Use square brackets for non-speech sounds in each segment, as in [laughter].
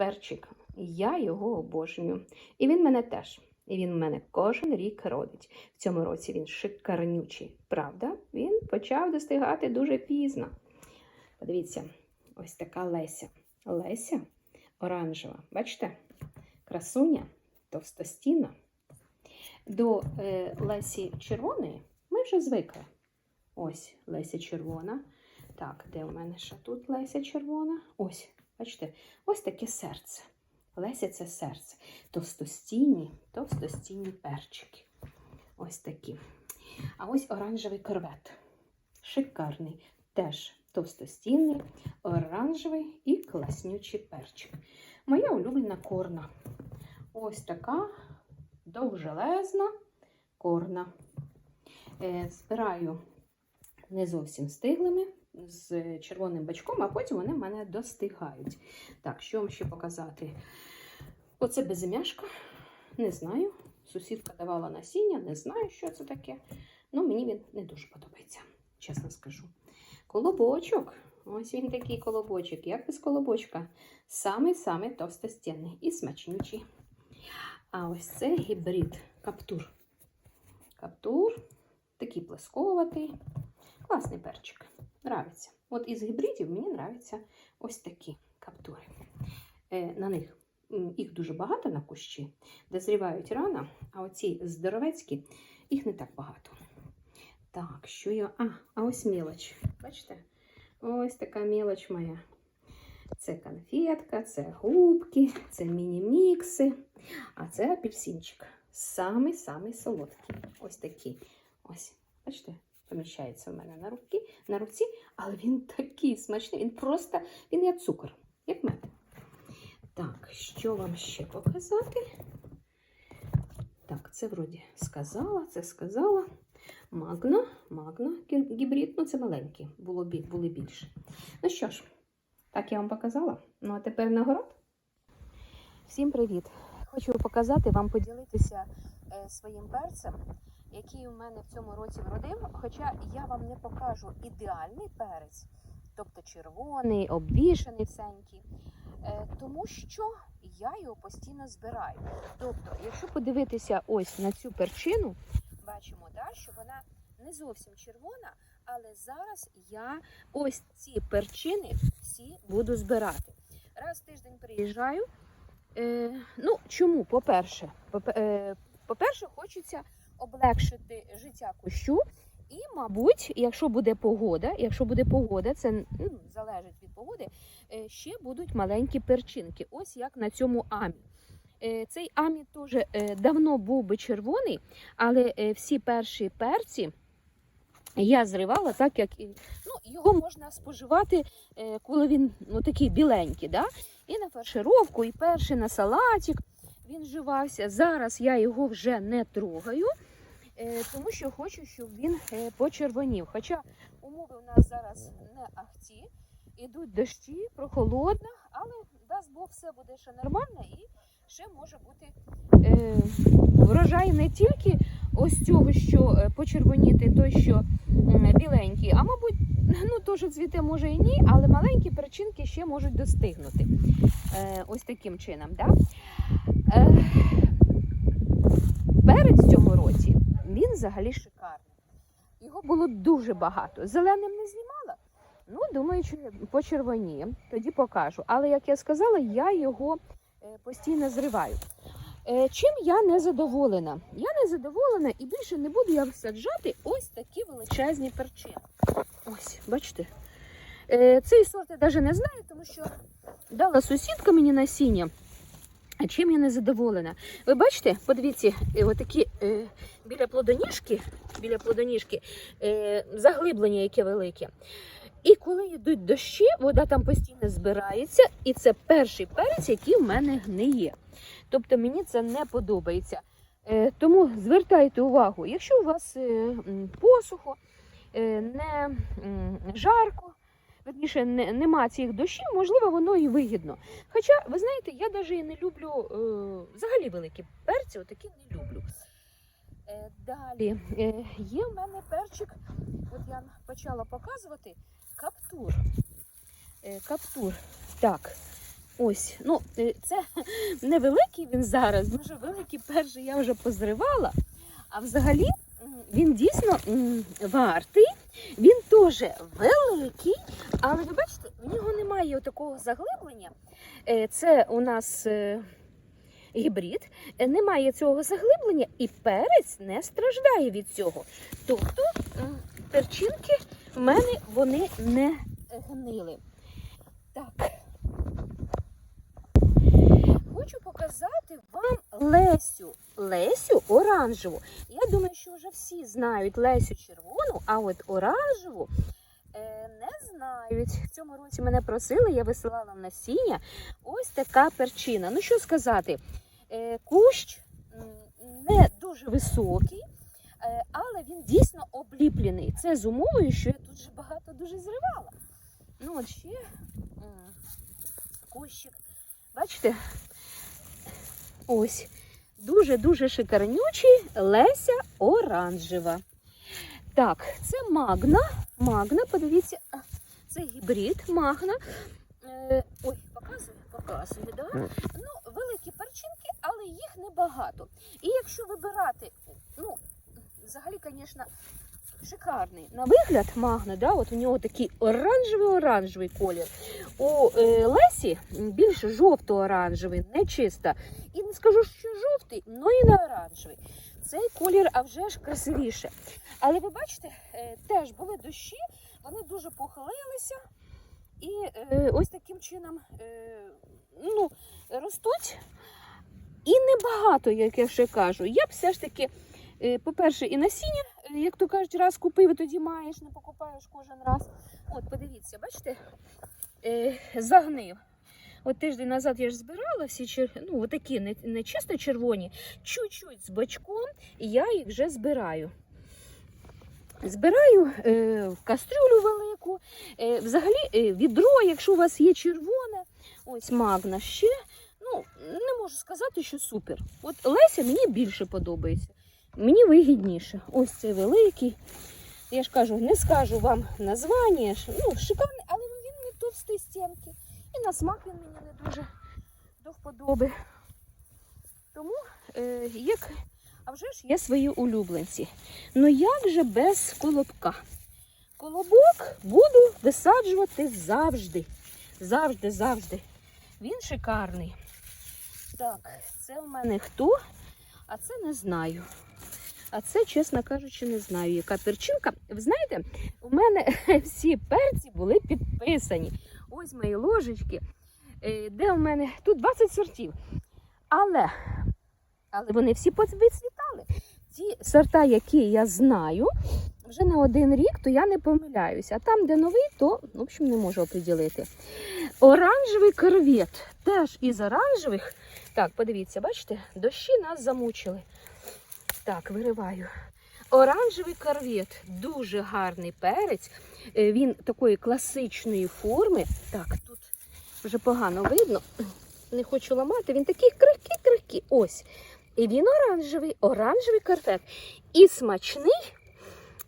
перчик. Я його обожнюю. І він мене теж. І він в мене кожен рік родить. В цьому році він шикарнючий. Правда? Він почав достигати дуже пізно. Подивіться, ось така Леся. Леся оранжева. Бачите? Красуня, товстостінна. До е, Лесі червоної ми вже звикли. Ось Леся червона. Так, де у мене ще тут Леся червона? Ось, бачите, ось таке серце. Леся це серце. Товстостінні, товстостінні перчики. Ось такі. А ось оранжевий корвет. Шикарний. Теж товстостінний, оранжевий і класнючий перчик. Моя улюблена корна. Ось така довжелезна корна. Е, збираю не зовсім стиглими з червоним бачком, а потім вони мене достигають. Так, що вам ще показати? Оце безім'яшка, не знаю. Сусідка давала насіння, не знаю, що це таке. Ну, мені він не дуже подобається, чесно скажу. Колобочок. Ось він такий колобочок. Як без колобочка? Самий-самий товстостінний і смачнючий. А ось це гібрид каптур. Каптур такий плесковатий. Класний перчик. Нравиться. От із гібридів мені нравляться ось такі каптури. Е, на них їх дуже багато на кущі, дозрівають рано, а оці здоровецькі, їх не так багато. Так, що я. А, а ось мілоч. Бачите? Ось така мілоч моя. Це конфетка, це губки, це міні-мікси, а це апельсинчик. Самий-самий солодкий. Ось такий. Ось, бачите, поміщається в мене на руки, на руці, але він [laughs] такий смачний, він просто, він як цукор, як мед. Так, що вам ще показати? Так, це вроді сказала, це сказала. Магна, магна, гібрид, ну це маленькі, було, були більше. Ну що ж, так я вам показала. Ну а тепер нагород. Всім привіт! Хочу показати вам поділитися е, своїм перцем, який у мене в цьому році вродив. Хоча я вам не покажу ідеальний перець, тобто червоний, обвішаний всенький, е, тому що я його постійно збираю. Тобто, якщо подивитися ось на цю перчину, бачимо, да, що вона не зовсім червона, але зараз я ось ці перчини всі буду збирати. Раз в тиждень приїжджаю. Е, ну, чому? По-перше, е, по-перше, хочеться облегшити життя кущу. І, мабуть, якщо буде погода, якщо буде погода, це ну, залежить від погоди, е, ще будуть маленькі перчинки. Ось як на цьому амі. Е, Цей амі теж е, давно був би червоний, але всі перші перці я зривала, так як ну, його можна споживати, коли він ну, такий біленький. Да? І на фаршировку, і перший на салатик він вживався. Зараз я його вже не трогаю, тому що хочу, щоб він е, почервонів. Хоча умови у нас зараз не ахті, ідуть дощі, прохолодно, але дасть Бог, все буде ще нормально і ще може бути е, врожай не тільки ось цього, що е, почервоніти, той, що біленький, а мабуть, ну теж цвіте може і ні, але маленькі перчинки ще можуть достигнути. Е, ось таким чином. Да? Е, цьому році він взагалі шикарний. Його було дуже багато. Зеленим не знімала. Ну, думаю, почервоніє, тоді покажу. Але як я сказала, я його е, постійно зриваю. Е, Чим я не задоволена? Я не задоволена і більше не буду я саджати ось такі величезні перчини. Ось, бачите. Е, Цей сорт я навіть не знаю, тому що дала сусідка мені насіння. А чим я не задоволена? Ви бачите, подивіться, е, отакі е, біля плодоніжки, біля плодоніжки е, заглиблення яке велике. І коли йдуть дощі, вода там постійно збирається, і це перший перець, який в мене гниє. Тобто мені це не подобається. Е, тому звертайте увагу, якщо у вас е, посухо, е, не м, жарко, верніше, не, нема цих дощів, можливо, воно і вигідно. Хоча, ви знаєте, я навіть не люблю е, взагалі великі перці, отакі не люблю. Е, далі е, є в мене перчик, от я почала показувати каптур. Е, каптур. Так, Ось, ну, е, це [laughs] невеликий він зараз, дуже великий перший я вже позривала. А взагалі він дійсно вартий, теж великий, але ви бачите, в нього немає такого заглиблення. Е, Це у нас е, гібрид, Е, немає цього заглиблення, і перець не страждає від цього. Тобто перчинки в мене вони не гнили. Так. Хочу показати вам Лесю. Лесю оранжеву. Я думаю, що вже всі знають Лесю червону, а от оранжеву е, не знають. В цьому році мене просили, я висилала насіння. Ось така перчина. Ну що сказати, е, кущ не дуже високий, е, але він дійсно обліплений. Це з умовою, що я тут же багато дуже зривала. Ну, от ще кущик. Бачите? Ось. Дуже-дуже шикарнючий Леся оранжева. Так, це магна. Магна, подивіться, це гібрид магна. Е, ой, показую, показую, да? Ну, великі перчинки, але їх небагато. І якщо вибирати, ну, взагалі, звісно, шикарний на вигляд магна, да? от у нього такий оранжевий-оранжевий колір. У е, Лесі більш жовто-оранжевий, не чиста. І не скажу, що жовтий, але і не оранжевий. Цей колір, а вже ж красивіше. Але ви бачите, е, теж були дощі, вони дуже похилилися. І е, ось таким чином е, ну, ростуть. І небагато, як я ще кажу. Я б все ж таки, по-перше, і насіння, е, як то кажуть, раз купив, і тоді маєш, не покупаєш кожен раз. От, подивіться, бачите, е, загнив. От тиждень назад я ж збирала всі чер... ну, такі не, не чисто червоні, чуть-чуть з бочком, і я їх вже збираю. Збираю е, в кастрюлю велику. Е, взагалі, е, відро, якщо у вас є червоне, ось магна ще. Ну, не можу сказати, що супер. От Леся мені більше подобається. Мені вигідніше. Ось цей великий. Я ж кажу, не скажу вам названня. Ну, шикарний, але він не товстий стінки. І на смак він мені не дуже до вподоби. Тому, е, як, а вже ж є свої улюбленці. Ну як же без колобка? Колобок буду висаджувати завжди. Завжди, завжди. Він шикарний. Так, це в мене хто? А це не знаю. А це, чесно кажучи, не знаю, яка перчинка. Ви знаєте, у мене [laughs] всі перці були підписані. Ось мої ложечки. Е, Де у мене тут 20 сортів. Але, але вони всі відцвітали. Ті сорта, які я знаю, вже не один рік, то я не помиляюся. А там, де новий, то в общем, не можу оприділити. Оранжевий корвет. Теж із оранжевих. Так, подивіться, бачите, дощі нас замучили. Так, вириваю. Оранжевий корвет. Дуже гарний перець. Е, Він такої класичної форми. Так, тут вже погано видно. Не хочу ламати. Він такий крихкий-крихкий. Ось. І він оранжевий, оранжевий корвет. І смачний,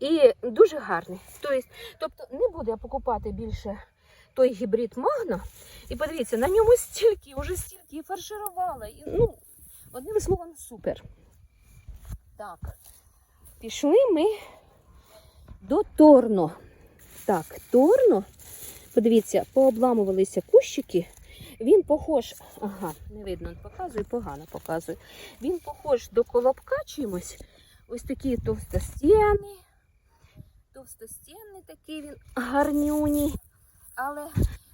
і дуже гарний. Тобто, тобто не буду я покупати більше той гібрид Магна. І подивіться, на ньому стільки, вже стільки фарширувала. І, ну, одним словом, супер. Так, пішли ми до Торно. Так, Торно. Подивіться, пообламувалися кущики. Він похож, ага, не видно, показую, погано показую. Він похож до колобка чимось. Ось такі товстостінні. Товстостінний такий він гарнюній. Але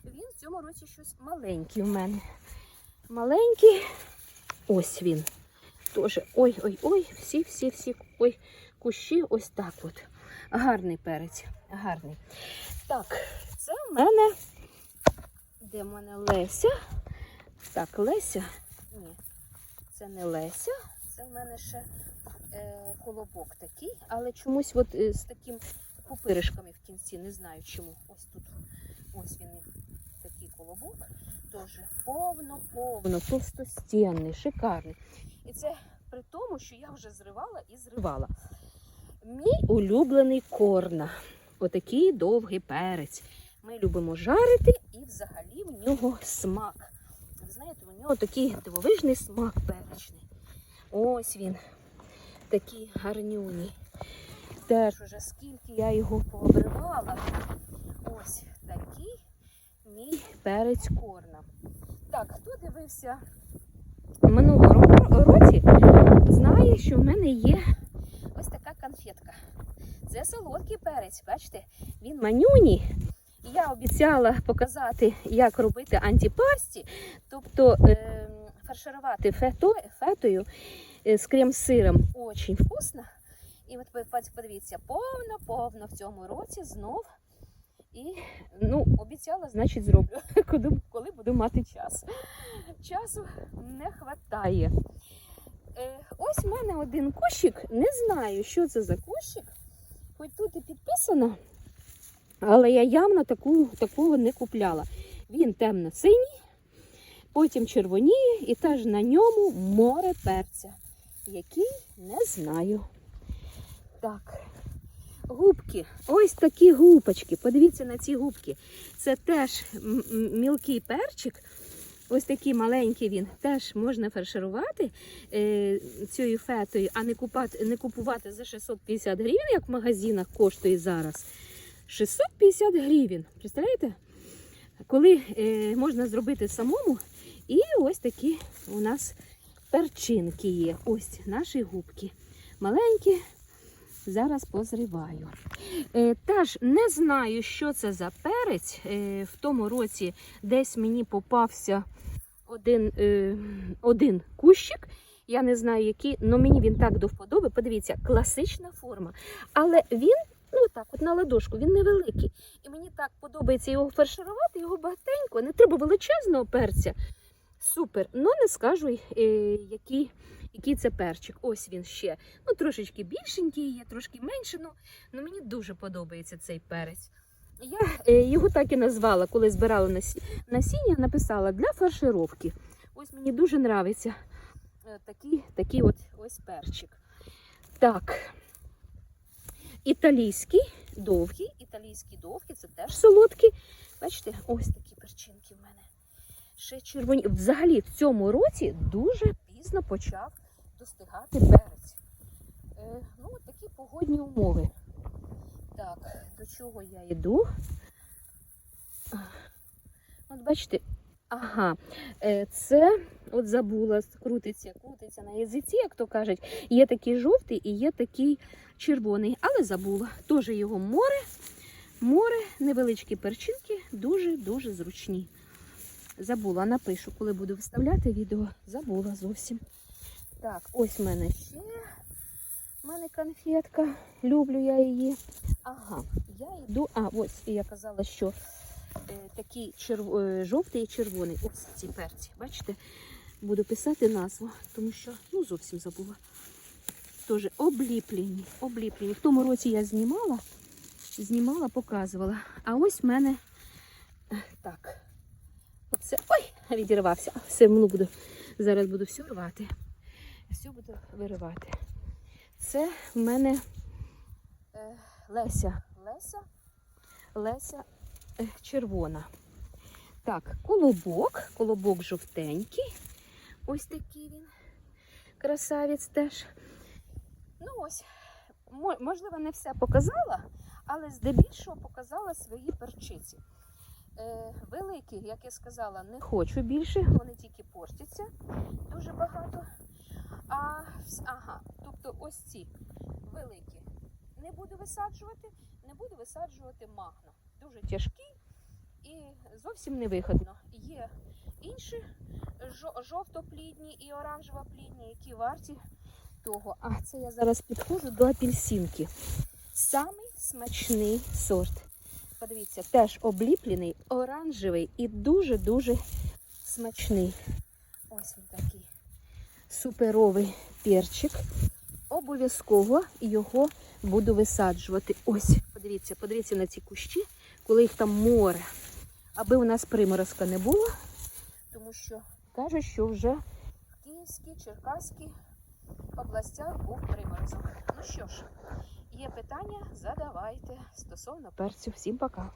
він в цьому році щось маленький в мене. Маленький. Ось він. Тоже. Ой-ой-ой, всі-всі-всі ой, кущі ось так от. Гарний перець. Гарний. Так, це в мене. Де в мене Леся? Так, Леся. Ні, це не Леся. Це в мене ще е, колобок такий, але чомусь от е, з таким пупиришками в кінці. Не знаю чому. Ось тут. Ось він такий колобок. Теж повно-повно, товстостінний, шикарний. І це при тому, що я вже зривала і зривала. Мій улюблений корна. Отакий довгий перець. Ми любимо жарити і взагалі в нього смак. У нього такий дивовижний смак перечний. Ось він, такий гарнюній. Теж уже скільки я його пообривала. Ось такий мій перець корна. Так, хто дивився минулого ро- році, знає, що в мене є ось така конфетка. Це солодкий перець, бачите? Він манюній. Я обіцяла показати, як робити антипасті, тобто е, фарширувати фето, фетою е, з крем-сиром. Очень вкусно. І от подивіться, повно-повно в цьому році знов. І ну, обіцяла, значить, зроблю, [laughs] коли, буду мати час. Часу не вистачає. Е, ось в мене один кущик. Не знаю, що це за кущик. Хоч тут і підписано, але я явно таку, такого не купляла. Він темно-синій, потім червоніє, і теж на ньому море перця, який не знаю. Так. Губки. Ось такі губочки. Подивіться на ці губки. Це теж мілкий перчик. Ось такий маленький він. Теж можна фарширувати е, цією фетою, а не, купати, не купувати за 650 гривень, як в магазинах коштує зараз. 650 гривень. Представляєте? Коли е, можна зробити самому. І ось такі у нас перчинки є. Ось наші губки. Маленькі. Зараз позриваю. Е, теж не знаю, що це за перець. Е, в тому році десь мені попався один, е, один кущик. Я не знаю, який, але мені він так до вподоби. Подивіться, класична форма. Але він, ну так, от на ладошку, він невеликий. І мені так подобається його фарширувати, його багатенько. Не треба величезного перця. Супер. Ну не скажу, який, який це перчик. Ось він ще. Ну, трошечки більшенький є, трошки менше. Ну, ну мені дуже подобається цей перець. Я е, його так і назвала, коли збирала насіння, написала для фаршировки. Ось мені дуже подобається такий, такий от ось перчик. Так. Італійський довгий, італійський довгий, це теж солодкий. Бачите, ось такі перчинки в мене. Ще червоні. Взагалі в цьому році дуже пізно почав достигати перець. Е, ну, такі погодні умови. Так, до чого я йду? От бачите, ага, е, це от забула, крутиться, крутиться на язиці, як то кажуть. Є такий жовтий і є такий червоний, але забула. Теж його море, море, невеличкі перчинки, дуже-дуже зручні. Забула, напишу, коли буду виставляти відео. Забула зовсім. Так, ось в мене ще. в мене конфетка. Люблю я її. Ага, я йду. А, ось я казала, що е, такий черв... е, жовтий і червоний. Ось ці перці. Бачите? Буду писати назву, тому що ну, зовсім забула. Теж обліплені. обліплені. В тому році я знімала, знімала, показувала. А ось в мене е, так. Оце. Ой, відірвався. Все ну, буду. Зараз буду все рвати. Все буду виривати. Це в мене е, Леся. Леся. Леся е, червона. Так, колобок. Колобок жовтенький. Ось такий він. Красавець теж. Ну ось, можливо, не все показала, але здебільшого показала свої перчиці. Е, великі, як я сказала, не хочу більше, вони тільки портяться дуже багато. А, ага, тобто ось ці великі не буду висаджувати, не буду висаджувати магно. Дуже тяжкі і зовсім невигодно. Є інші жовтоплідні і оранжевоплідні, які варті того. А це я зараз підходжу до апельсинки. Самий смачний сорт. Подивіться, теж обліплений, оранжевий і дуже-дуже смачний. Ось він такий суперовий перчик. Обов'язково його буду висаджувати. Ось, подивіться, подивіться на ці кущі, коли їх там море. Аби у нас приморозка не було, тому що кажуть, що вже в Київській, Черкаській областях був приморозок. Ну що ж, є питання, задавайте стосовно перцю. Всім пока.